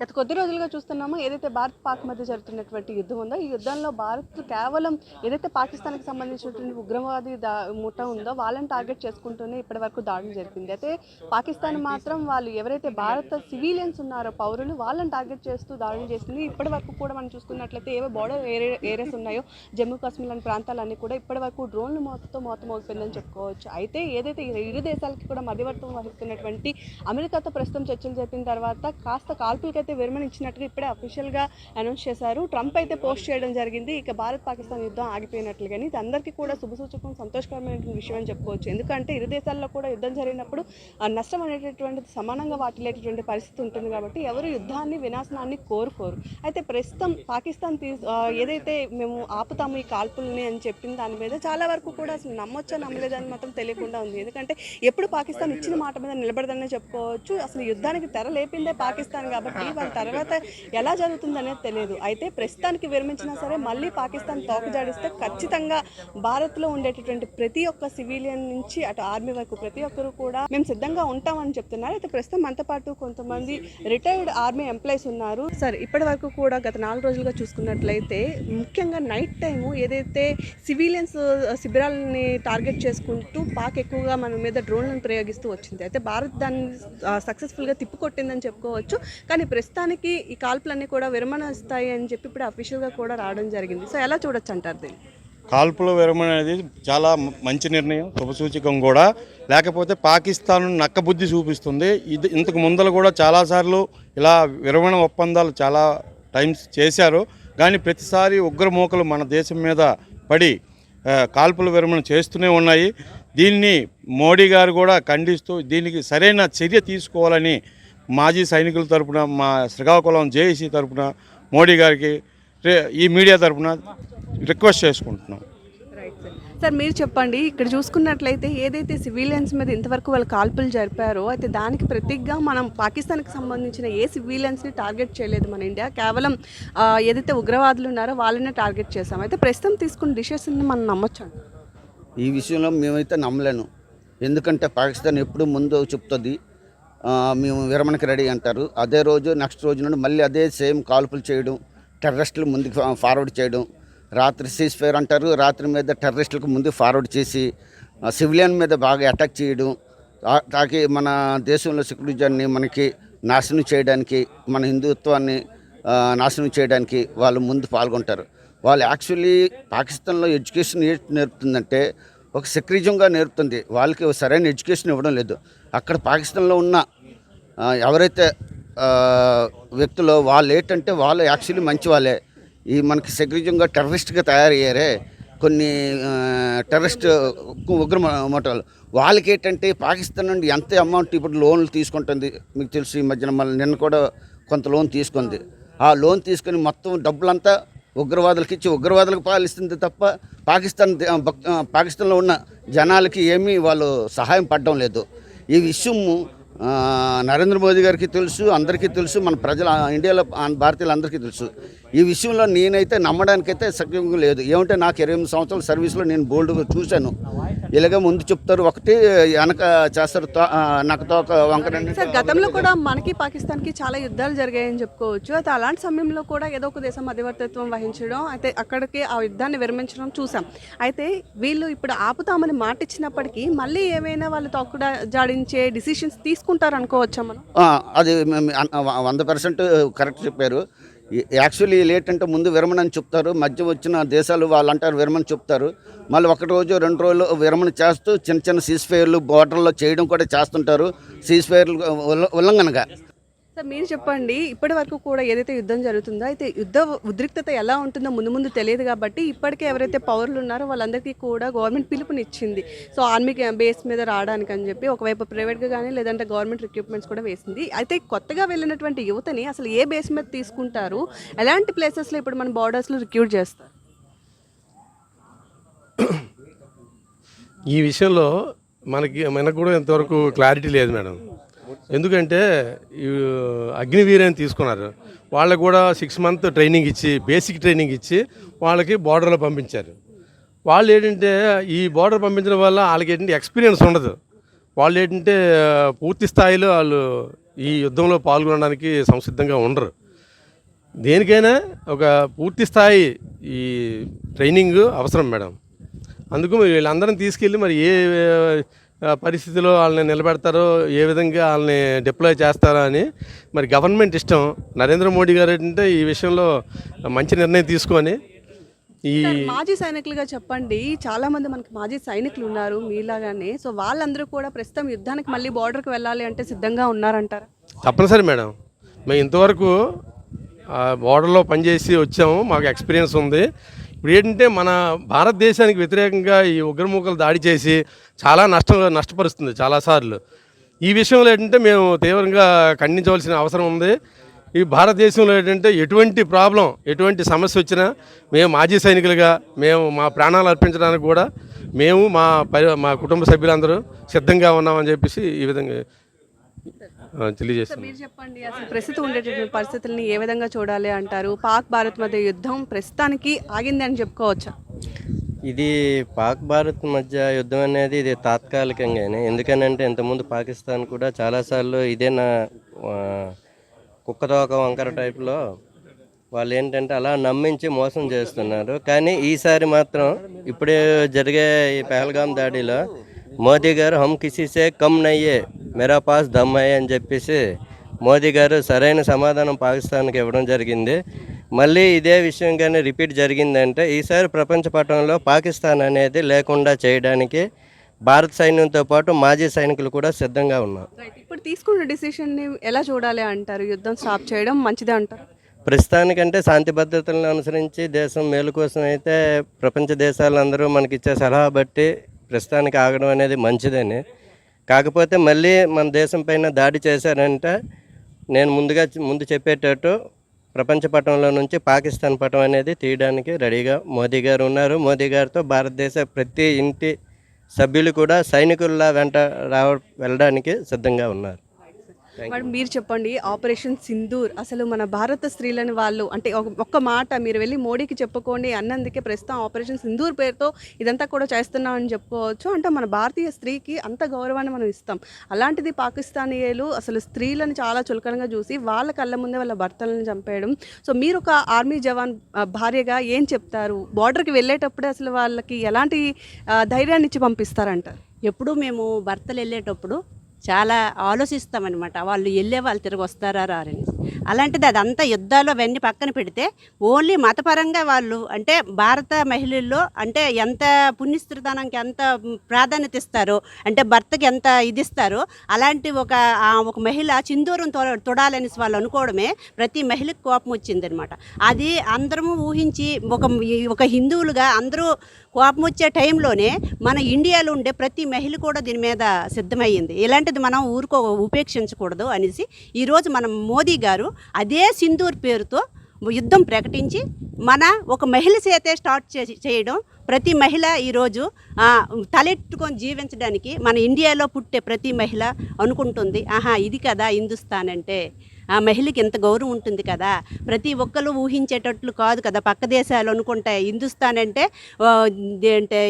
గత కొద్ది రోజులుగా చూస్తున్నామో ఏదైతే భారత్ పాక్ మధ్య జరుగుతున్నటువంటి యుద్ధం ఉందో ఈ యుద్ధంలో భారత్ కేవలం ఏదైతే పాకిస్తాన్కి సంబంధించినటువంటి ఉగ్రవాది దా ముఠ ఉందో వాళ్ళని టార్గెట్ చేసుకుంటూనే ఇప్పటి వరకు దాడులు జరిపింది. అయితే పాకిస్తాన్ మాత్రం వాళ్ళు ఎవరైతే భారత సివిలియన్స్ ఉన్నారో పౌరులు వాళ్ళని టార్గెట్ చేస్తూ దాడులు చేసింది. ఇప్పటి వరకు కూడా మనం చూసుకున్నట్లయితే ఏవో బోర్డర్ ఏరియాస్ ఉన్నాయో జమ్మూ కాశ్మీర్ లాంటి ప్రాంతాలన్నీ కూడా ఇప్పటి వరకు డ్రోన్లు మోతతో మోత చెప్పుకోవచ్చు. అయితే ఏదైతే ఇరు దేశాలకి కూడా మధ్యవర్తం వహిస్తున్నటువంటి అమెరికాతో ప్రస్తుతం చర్చలు జరిపిన తర్వాత కాస్త కాల్పులకైతే విరమణ ఇచ్చినట్టుగా ఇప్పుడే అఫీషియల్గా అనౌన్స్ చేశారు. ట్రంప్ అయితే పోస్ట్ చేయడం జరిగింది. ఇక భారత్ పాకిస్తాన్ యుద్ధం ఆగిపోయినట్లుగాని ఇది అందరికీ కూడా శుభసూచకం సంతోషకరమైనటువంటి విషయం అని చెప్పుకోవచ్చు. ఎందుకంటే ఇరు దేశాల్లో కూడా యుద్ధం జరిగినప్పుడు నష్టం అనేటటువంటిది సమానంగా వాటిల్లేటటువంటి పరిస్థితి ఉంటుంది కాబట్టి ఎవరు యుద్ధాన్ని వినాశనాన్ని కోరుకోరు. అయితే ప్రస్తుతం పాకిస్తాన్ తీ ఏదైతే మేము ఆపుతాము ఈ కాల్పుల్ని అని చెప్పిన దాని మీద చాలా వరకు కూడా అసలు నమ్మొచ్చా నమ్మలేదని మాత్రం తెలియకుండా ఉంది. ఎందుకంటే ఎప్పుడు పాకిస్తాన్ ఇచ్చిన మాట మీద నిలబడదనే చెప్పుకోవచ్చు. అసలు యుద్ధానికి తెర లేపిందే పాకిస్తాన్ కాబట్టి వాళ్ళ తర్వాత ఎలా జరుగుతుంది అనేది తెలియదు అయితే ప్రస్తుతానికి విరమించినా సరే మళ్ళీ పాకిస్తాన్ తోక జాడిస్తే ఖచ్చితంగా భారత్లో ఉండేటటువంటి ప్రతి ఒక్క సివిలియన్ నుంచి అటు ఆర్మీ వరకు ప్రతి ఒక్కరు కూడా మేము సిద్ధంగా ఉంటామని చెప్తున్నారు. అయితే ప్రస్తుతం మనతో పాటు కొంతమంది రిటైర్డ్ ఆర్మీ ఎంప్లాయీస్ ఉన్నారు. సార్ ఇప్పటి వరకు కూడా గత నాలుగు రోజులుగా చూసుకున్నట్లయితే ముఖ్యంగా నైట్ టైము ఏదైతే సివిలియన్స్ శిబిరాలని టార్గెట్ చేసుకుంటూ పాక్ ఎక్కువగా మన మీద డ్రోన్లను ప్రయోగిస్తూ వచ్చింది. అయితే భారత్ దాన్ని సక్సెస్ఫుల్గా తిప్పికొట్టిందని చెప్పుకోవచ్చు. కానీ ప్రస్తుతానికి ఈ కాల్పులన్నీ కూడా విరమణ ఇస్తాయి అని చెప్పి ఇప్పుడు అఫీషియల్గా కూడా రావడం జరిగింది. సో ఎలా చూడొచ్చు అంటారు దీన్ని? కాల్పుల విరమణ అనేది చాలా మంచి నిర్ణయం శుభసూచకం కూడా. లేకపోతే పాకిస్తాన్ నక్కబుద్ధి చూపిస్తుంది. ఇది ఇంతకు ముందర కూడా చాలాసార్లు ఇలా విరమణ ఒప్పందాలు చాలా టైమ్స్ చేశారు. కానీ ప్రతిసారి ఉగ్రమూకలు మన దేశం మీద పడి కాల్పుల విరమణ చేస్తూనే ఉన్నాయి. దీన్ని మోడీ గారు కూడా ఖండిస్తూ దీనికి సరైన చర్య తీసుకోవాలని మాజీ సైనికుల తరపున మా శ్రీకాకుళం జేఏసీ తరపున మోడీ గారికి ఈ మీడియా తరపున రిక్వెస్ట్ చేసుకుంటున్నాం. రైట్ సార్ సార్ మీరు చెప్పండి ఇక్కడ చూసుకున్నట్లయితే ఏదైతే సివిలియన్స్ మీద ఇంతవరకు వాళ్ళు కాల్పులు జరిపారో అయితే దానికి ప్రతిగా మనం పాకిస్తాన్కి సంబంధించిన ఏ సివిలియన్స్ని టార్గెట్ చేయలేదు మన ఇండియా. కేవలం ఏదైతే ఉగ్రవాదులు ఉన్నారో వాళ్ళనే టార్గెట్ చేసాం అయితే ప్రస్తుతం తీసుకున్న డిసిషన్ని మనం నమ్మొచ్చు? ఈ విషయంలో మేమైతే నమ్మలేను. ఎందుకంటే పాకిస్తాన్ ఎప్పుడు ముందు చెప్తుంది మేము విరమణకి రెడీ అంటారు. అదే రోజు నెక్స్ట్ రోజు నుండి మళ్ళీ అదే సేమ్ కాల్పులు చేయడం టెర్రరిస్టులు ముందుకు ఫార్వర్డ్ చేయడం. రాత్రి సీజ్ ఫైర్ అంటారు. రాత్రి మీద టెర్రరిస్టులకు ముందు ఫార్వర్డ్ చేసి సివిలియన్ మీద బాగా అటాక్ చేయడం. తాకి మన దేశంలో సెక్యూరిజాన్ని మనకి నాశనం చేయడానికి మన హిందుత్వాన్ని నాశనం చేయడానికి వాళ్ళు ముందు పాల్గొంటారు. వాళ్ళు యాక్చువల్లీ పాకిస్తాన్లో ఎడ్యుకేషన్ ఏంటి నేర్పుతుందంటే ఒక సెక్రిజంగా నేర్పుతుంది. వాళ్ళకి సరైన ఎడ్యుకేషన్ ఇవ్వడం లేదు. అక్కడ పాకిస్తాన్లో ఉన్న ఎవరైతే వ్యక్తులు వాళ్ళు ఏంటంటే వాళ్ళు యాక్చువల్లీ మంచి వాళ్ళే ఈ మనకి సెక్రిజంగా టెర్రరిస్ట్గా తయారయ్యారే. కొన్ని టెర్రరిస్ట్ ఉగ్ర మోటాలు వాళ్ళకి ఏంటంటే పాకిస్తాన్ నుండి ఎంత అమౌంట్ ఇప్పుడు లోన్లు తీసుకుంటుంది? మీకు తెలుసు ఈ మధ్యన మళ్ళీ నిన్న కూడా కొంత లోన్ తీసుకుంది. ఆ లోన్ తీసుకొని మొత్తం డబ్బులంతా ఉగ్రవాదులకి ఇచ్చి ఉగ్రవాదులకు పాలిస్తుంది తప్ప పాకిస్తాన్ పాకిస్తాన్లో ఉన్న జనాలకి ఏమీ వాళ్ళు సహాయం పడడం లేదు. ఈ విషయము నరేంద్ర మోదీ గారికి తెలుసు అందరికీ తెలుసు మన ప్రజల ఇండియాలో భారతీయులందరికీ తెలుసు. ఈ విషయంలో నేనైతే నమ్మడానికైతే సత్యం లేదు. ఏమంటే నాకు ఇరవై ఎనిమిది సంవత్సరాల సర్వీస్లో నేను బోల్డ్ చూశాను. ఇలాగే ముందు చెప్తారు ఒకటి వెనక చేస్తారు నాకు తోక వంకరండి సార్ గతంలో కూడా మనకి పాకిస్తాన్కి చాలా యుద్ధాలు జరిగాయని చెప్పుకోవచ్చు. అయితే అలాంటి సమయంలో కూడా ఏదో ఒక దేశం మధ్యవర్తిత్వం వహించడం అయితే అక్కడికి ఆ యుద్ధాన్ని విరమించడం చూసాం. అయితే వీళ్ళు ఇప్పుడు ఆపుతామని మాట ఇచ్చినప్పటికీ మళ్ళీ ఏమైనా వాళ్ళు తొక్కుడ జాడించే డిసిషన్స్ తీసుకుంటారు అనుకోవచ్చా మనం? అది వంద పర్సెంట్ కరెక్ట్ చెప్పారు. యాక్చువల్లీ లేటంటే ముందు విరమణ అని చెప్తారు మధ్య వచ్చిన దేశాలు వాళ్ళు అంటారు విరమణ చెప్తారు. మళ్ళీ ఒక రోజు రెండు రోజులు విరమణ చేస్తూ చిన్న చిన్న సీజ్ ఫైర్లు బార్డర్లో చేయడం కూడా చేస్తుంటారు. సీజ్ ఫైర్లు ఉల్లంఘనగా. మీరు చెప్పండి ఇప్పటి వరకు కూడా ఏదైతే యుద్ధం జరుగుతుందో అయితే యుద్ధ ఉద్రిక్తత ఎలా ఉంటుందో ముందు ముందు తెలియదు కాబట్టి ఇప్పటికే ఎవరైతే పౌరులు ఉన్నారో వాళ్ళందరికీ కూడా గవర్నమెంట్ పిలుపునిచ్చింది. సో ఆర్మీ బేస్ మీద రావడానికి అని చెప్పి ఒకవైపు ప్రైవేట్గా కానీ లేదంటే గవర్నమెంట్ రిక్రూట్మెంట్స్ కూడా వేసింది. అయితే కొత్తగా వెళ్ళినటువంటి యువతని అసలు ఏ బేస్ మీద తీసుకుంటారు? ఎలాంటి ప్లేసెస్లో ఇప్పుడు మన బార్డర్స్లో రిక్రూట్ చేస్తారు? ఈ విషయంలో మనకి మనకు కూడా ఇంతవరకు క్లారిటీ లేదు మేడం. ఎందుకంటే ఈ అగ్నివీర్ అని తీసుకున్నారు. వాళ్ళకు కూడా సిక్స్ మంత్ ట్రైనింగ్ ఇచ్చి బేసిక్ ట్రైనింగ్ ఇచ్చి వాళ్ళకి బార్డర్లో పంపించారు. వాళ్ళు ఏంటంటే ఈ బార్డర్ పంపించడం వల్ల వాళ్ళకి ఏంటంటే ఎక్స్పీరియన్స్ ఉండదు. వాళ్ళు ఏంటంటే పూర్తి స్థాయిలో వాళ్ళు ఈ యుద్ధంలో పాల్గొనడానికి సంసిద్ధంగా ఉండరు. దేనికైనా ఒక పూర్తి స్థాయి ఈ ట్రైనింగ్ అవసరం మేడం. అందుకు మరి వీళ్ళందరం తీసుకెళ్ళి మరి ఏ పరిస్థితిలో వాళ్ళని నిలబెడతారో ఏ విధంగా వాళ్ళని డిప్లాయ్ చేస్తారో అని మరి గవర్నమెంట్ ఇష్టం. నరేంద్ర మోడీ గారు అంటే ఈ విషయంలో మంచి నిర్ణయం తీసుకొని ఈ మాజీ సైనికులుగా చెప్పండి. చాలా మంది మనకి మాజీ సైనికులు ఉన్నారు మీలాగానే. సో వాళ్ళందరూ కూడా ప్రస్తుతం యుద్ధానికి మళ్ళీ బార్డర్కి వెళ్ళాలి అంటే సిద్ధంగా ఉన్నారంటారా? తప్పనిసరి మేడం. మేము ఇంతవరకు బోర్డర్లో పనిచేసి వచ్చాము. మాకు ఎక్స్పీరియన్స్ ఉంది. ఇప్పుడు ఏంటంటే మన భారతదేశానికి వ్యతిరేకంగా ఈ ఉగ్రముఖలు దాడి చేసి చాలా నష్టం నష్టపరుస్తుంది చాలాసార్లు. ఈ విషయంలో ఏంటంటే మేము తీవ్రంగా ఖండించవలసిన అవసరం ఉంది. ఈ భారతదేశంలో ఏంటంటే ఎటువంటి ప్రాబ్లం ఎటువంటి సమస్య వచ్చినా మేము మాజీ సైనికులుగా మేము మా ప్రాణాలు అర్పించడానికి కూడా మేము మా పరి మా కుటుంబ సభ్యులందరూ సిద్ధంగా ఉన్నామని చెప్పేసి ఈ విధంగా ఆ, తెలియజేస్తున్నాం. మీరు చెప్పండి అసలు ప్రస్తుతం ఉండేటటువంటి పరిస్థితుల్ని ఏ విధంగా చూడాలి అంటారు? పాక్ భారత్ మధ్య యుద్ధం ప్రస్తుతానికి ఆగింది అని చెప్పుకోవచ్చా? ఇది పాక్ భారత్ మధ్య యుద్ధం అనేది ఇది తాత్కాలికంగానే. ఎందుకనంటే ఇంతకుముందు పాకిస్తాన్ కూడా చాలాసార్లు ఇదే నా కుక్కతోక వంకర టైప్లో వాళ్ళు ఏంటంటే అలా నమ్మించి మోసం చేస్తున్నారు. కానీ ఈసారి మాత్రం ఇప్పుడే జరిగే ఈ పహల్గాం దాడిలో మోదీ గారు హమ్ కిసీసే కమ్ నయ్యే మెరా పాస్ దమ్ హై అని చెప్పేసి మోదీ గారు సరైన సమాధానం పాకిస్తాన్కి ఇవ్వడం జరిగింది. మళ్ళీ ఇదే విషయం కానీ రిపీట్ జరిగిందంటే ఈసారి ప్రపంచ పటంలో పాకిస్తాన్ అనేది లేకుండా చేయడానికి భారత సైన్యంతో పాటు మాజీ సైనికులు కూడా సిద్ధంగా ఉన్నారు. ఇప్పుడు తీసుకున్న డిసిషన్ని ఎలా చూడాలి అంటారు? యుద్ధం స్టాప్ చేయడం మంచిదే అంటారు? ప్రస్తుతానికంటే శాంతి భద్రతలను అనుసరించి దేశం మేలు కోసం అయితే ప్రపంచ దేశాలందరూ మనకి ఇచ్చే సలహా బట్టి ప్రస్తుతానికి ఆగడం అనేది మంచిదని. కాకపోతే మళ్ళీ మన దేశం పైన దాడి చేశారంటే. నేను ముందుగా ముందు చెప్పేటట్టు ప్రపంచ పటంలో నుంచి పాకిస్తాన్ పటం అనేది తీయడానికి రెడీగా మోదీ గారు ఉన్నారు. మోదీ గారితో భారతదేశ ప్రతి ఇంటి సభ్యులు కూడా సైనికుల్లా వెంట రావ వెళ్ళడానికి సిద్ధంగా ఉన్నారు. మేడం మీరు చెప్పండి ఆపరేషన్ సింధూర్ అసలు మన భారత స్త్రీలని వాళ్ళు అంటే ఒక- ఒక్క మాట మీరు వెళ్ళి మోడీకి చెప్పుకోండి అన్నందుకే ప్రస్తుతం ఆపరేషన్ సింధూర్ పేరుతో ఇదంతా కూడా చేస్తున్నాం అని చెప్పుకోవచ్చు. అంటే మన భారతీయ స్త్రీకి అంత గౌరవాన్ని మనం ఇస్తాం. అలాంటిది పాకిస్తానీయులు అసలు స్త్రీలను చాలా చులకనగా చూసి వాళ్ళ కళ్ళ ముందే వాళ్ళ భర్తలను చంపేయడం. సో మీరు ఒక ఆర్మీ జవాన్ భార్యగా ఏం చెప్తారు? బార్డర్కి వెళ్ళేటప్పుడే అసలు వాళ్ళకి ఎలాంటి ధైర్యాన్ని ఇచ్చి పంపిస్తారంటారు ఎప్పుడు మేము భర్తలు వెళ్ళేటప్పుడు చాలా ఆలోచిస్తామన్నమాట. వాళ్ళు వెళ్ళే వాళ్ళు తిరిగి వస్తారా రారని. అలాంటిది అదంతా యుద్ధాలు అవన్నీ పక్కన పెడితే ఓన్లీ మతపరంగా వాళ్ళు అంటే భారత మహిళల్లో అంటే ఎంత పుణ్యస్త్రితనానికి ఎంత ప్రాధాన్యత ఇస్తారో అంటే భర్తకి ఎంత ఇది ఇస్తారో అలాంటి ఒక ఒక మహిళ చిందూరం తొ తొడాలని వాళ్ళు అనుకోవడమే ప్రతి మహిళకు కోపం వచ్చిందనమాట అది అందరము ఊహించి ఒక ఒక హిందువులుగా అందరూ కోపం వచ్చే టైంలోనే మన ఇండియాలో ఉండే ప్రతి మహిళ కూడా దీని మీద సిద్ధమయ్యింది. ఇలాంటిది మనం ఊరుకో ఉపేక్షించకూడదు అనేసి ఈరోజు మనం మోదీ గారు అదే సింధూర్ పేరుతో యుద్ధం ప్రకటించి మన ఒక మహిళ చేతే స్టార్ట్ చేసి చేయడం ప్రతి మహిళ ఈరోజు తలెట్టుకొని జీవించడానికి మన ఇండియాలో పుట్టే ప్రతి మహిళ అనుకుంటుంది. ఆహా ఇది కదా హిందుస్థాన్ అంటే. ఆ మహిళకి ఎంత గౌరవం ఉంటుంది కదా? ప్రతి ఒక్కరు ఊహించేటట్లు కాదు కదా? పక్క దేశాలు అనుకుంటాయి హిందుస్థాన్ అంటే ఏంటే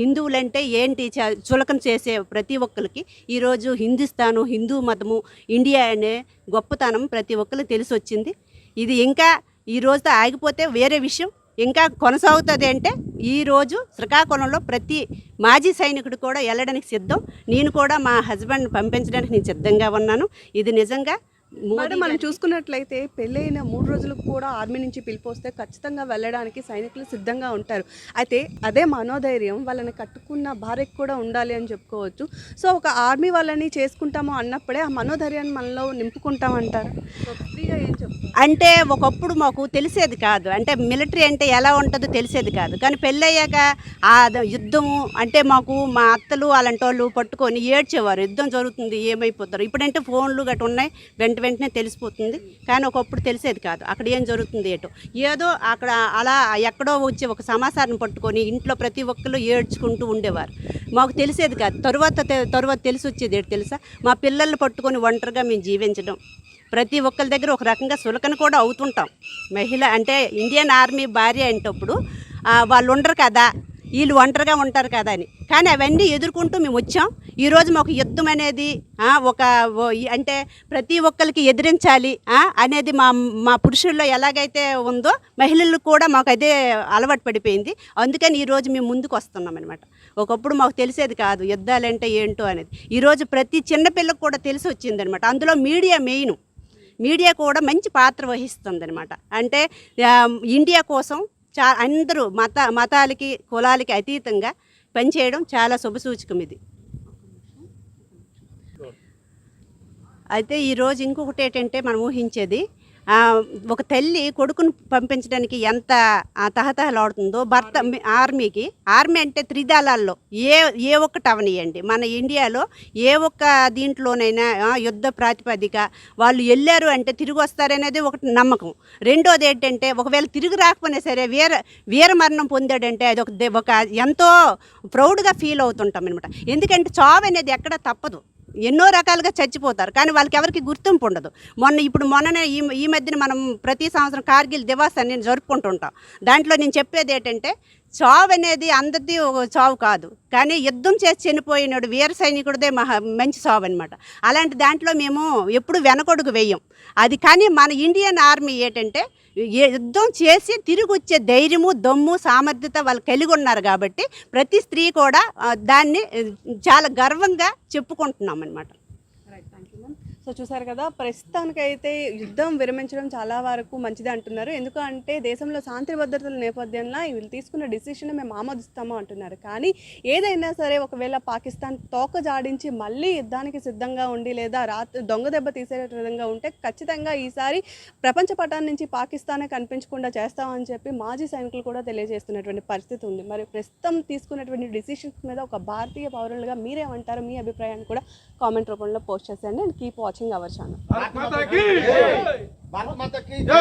హిందువులంటే ఏంటి చ- చులకన చేసే ప్రతి ఒక్కరికి ఈరోజు హిందుస్థాను హిందూ మతము ఇండియా అనే గొప్పతనం ప్రతి ఒక్కరు తెలిసి వచ్చింది ఇది ఇంకా ఈ రోజుతో ఆగిపోతే వేరే విషయం. ఇంకా కొనసాగుతుంది అంటే ఈరోజు శ్రీకాకుళంలో ప్రతి మాజీ సైనికుడు కూడా వెళ్ళడానికి సిద్ధం. నేను కూడా మా హస్బెండ్ పంపించడానికి నేను సిద్ధంగా ఉన్నాను. ఇది నిజంగా మేడం మనం చూసుకున్నట్లయితే పెళ్ళైన మూడు రోజులకు కూడా ఆర్మీ నుంచి పిలిపి వస్తే ఖచ్చితంగా వెళ్ళడానికి సైనికులు సిద్ధంగా ఉంటారు. అయితే అదే మనోధైర్యం వాళ్ళని కట్టుకున్న భార్యకు కూడా ఉండాలి అని చెప్పుకోవచ్చు. సో ఒక ఆర్మీ వాళ్ళని చేసుకుంటాము అన్నప్పుడే ఆ మనోధైర్యాన్ని మనలో నింపుకుంటాం అంటారు ఫ్రీగా ఏం చెప్తారు? అంటే ఒకప్పుడు మాకు తెలిసేది కాదు. అంటే మిలిటరీ అంటే ఎలా ఉంటుందో తెలిసేది కాదు. కానీ పెళ్ళయ్యాక ఆ యుద్ధము అంటే మాకు మా అత్తలు అలాంటి వాళ్ళు పట్టుకొని ఏడ్చేవారు. యుద్ధం జరుగుతుంది ఏమైపోతారు? ఇప్పుడంటే ఫోన్లు గట్రా ఉన్నాయి వెంట వెంటనే తెలిసిపోతుంది. కానీ ఒకప్పుడు తెలిసేది కాదు. అక్కడ ఏం జరుగుతుంది ఏటో. ఏదో అక్కడ అలా ఎక్కడో వచ్చి ఒక సమాచారం పట్టుకొని ఇంట్లో ప్రతి ఒక్కరు ఏడ్చుకుంటూ ఉండేవారు. మాకు తెలిసేది కాదు. తరువాత తరువాత తెలిసి వచ్చేది ఏడు తెలుసా? మా పిల్లల్ని పట్టుకొని ఒంటరిగా మేము జీవించడం. ప్రతి ఒక్కరి దగ్గర ఒక రకంగా సులకన కూడా అవుతుంటాం. మహిళ అంటే ఇండియన్ ఆర్మీ భార్య అంటప్పుడు వాళ్ళు ఉండరు కదా. వీళ్ళు ఒంటరిగా ఉంటారు కదా అని. కానీ అవన్నీ ఎదుర్కొంటూ మేము వచ్చాం. ఈరోజు మాకు యుద్ధం అనేది ఒక అంటే ప్రతి ఒక్కరికి ఎదిరించాలి అనేది మా మా పురుషుల్లో ఎలాగైతే ఉందో మహిళలు కూడా మాకు అదే అలవాటు పడిపోయింది. అందుకని ఈరోజు మేము ముందుకు వస్తున్నాం అనమాట ఒకప్పుడు మాకు తెలిసేది కాదు యుద్ధాలంటే ఏంటో అనేది. ఈరోజు ప్రతి చిన్నపిల్లకు కూడా తెలిసి వచ్చిందనమాట అందులో మీడియా మెయిన్. మీడియా కూడా మంచి పాత్ర వహిస్తుంది అనమాట అంటే ఇండియా కోసం చా అందరూ మత మతాలకి కులాలకి అతీతంగా పనిచేయడం చాలా శుభసూచకం ఇది. అయితే ఈరోజు ఇంకొకటి ఏంటంటే మనం ఊహించేది ఒక తల్లి కొడుకును పంపించడానికి ఎంత తహతహలాడుతుందో భర్త ఆర్మీకి ఆర్మీ అంటే త్రిదళాల్లో ఏ ఏ ఒక్కటి అవనియండి. మన ఇండియాలో ఏ ఒక్క దీంట్లోనైనా యుద్ధ ప్రాతిపదిక వాళ్ళు వెళ్ళారు అంటే తిరిగి వస్తారనేది ఒకటి నమ్మకం. రెండోది ఏంటంటే ఒకవేళ తిరిగి రాకపోయినా సరే వీర వీరమరణం పొందాడంటే అది ఒక దే- ఒక ఎంతో ప్రౌడ్గా ఫీల్ అవుతుంటాం అనమాట ఎందుకంటే చావు అనేది ఎక్కడ తప్పదు. ఎన్నో రకాలుగా చచ్చిపోతారు. కానీ వాళ్ళకి ఎవరికి గుర్తింపు ఉండదు. మొన్న ఇప్పుడు మొన్ననే ఈ ఈ మధ్యన మనం ప్రతి సంవత్సరం కార్గిల్ దివాస్ అని జరుపుకుంటుంటాం. దాంట్లో నేను చెప్పేది ఏంటంటే చావు అనేది అందరిది ఒక చావు కాదు. కానీ యుద్ధం చేసి చనిపోయినాడు వీర సైనికుడిదే మహా మంచి చావు అనమాట అలాంటి దాంట్లో మేము ఎప్పుడు వెనకొడుగు వేయం. అది కానీ మన ఇండియన్ ఆర్మీ ఏంటంటే యుద్ధం చేసి తిరిగి వచ్చే ధైర్యము దమ్ము సామర్థ్యత వాళ్ళు కలిగి ఉన్నారు కాబట్టి ప్రతి స్త్రీ కూడా దాన్ని చాలా గర్వంగా చెప్పుకుంటున్నాం అనమాట సో చూసారు కదా ప్రస్తుతానికైతే యుద్ధం విరమించడం చాలా వరకు మంచిది అంటున్నారు. ఎందుకంటే దేశంలో శాంతి భద్రతల నేపథ్యంలో వీళ్ళు తీసుకున్న డిసిషన్ మేము ఆమోదిస్తాము అంటున్నారు. కానీ ఏదైనా సరే ఒకవేళ పాకిస్తాన్ తోక జాడించి మళ్ళీ యుద్ధానికి సిద్ధంగా ఉండి లేదా రాత్రి దొంగ దెబ్బ తీసే విధంగా ఉంటే ఖచ్చితంగా ఈసారి ప్రపంచ పటాన్ని నుంచి పాకిస్తానే కనిపించకుండా చేస్తామని చెప్పి మాజీ సైనికులు కూడా తెలియజేస్తున్నటువంటి పరిస్థితి ఉంది. మరి ప్రస్తుతం తీసుకున్నటువంటి డిసిషన్స్ మీద ఒక భారతీయ పౌరులుగా మీరేమంటారు? మీ అభిప్రాయాన్ని కూడా కామెంట్ రూపంలో పోస్ట్ చేసేయండి. And keep watching our channel. Bharat మాతకి జై!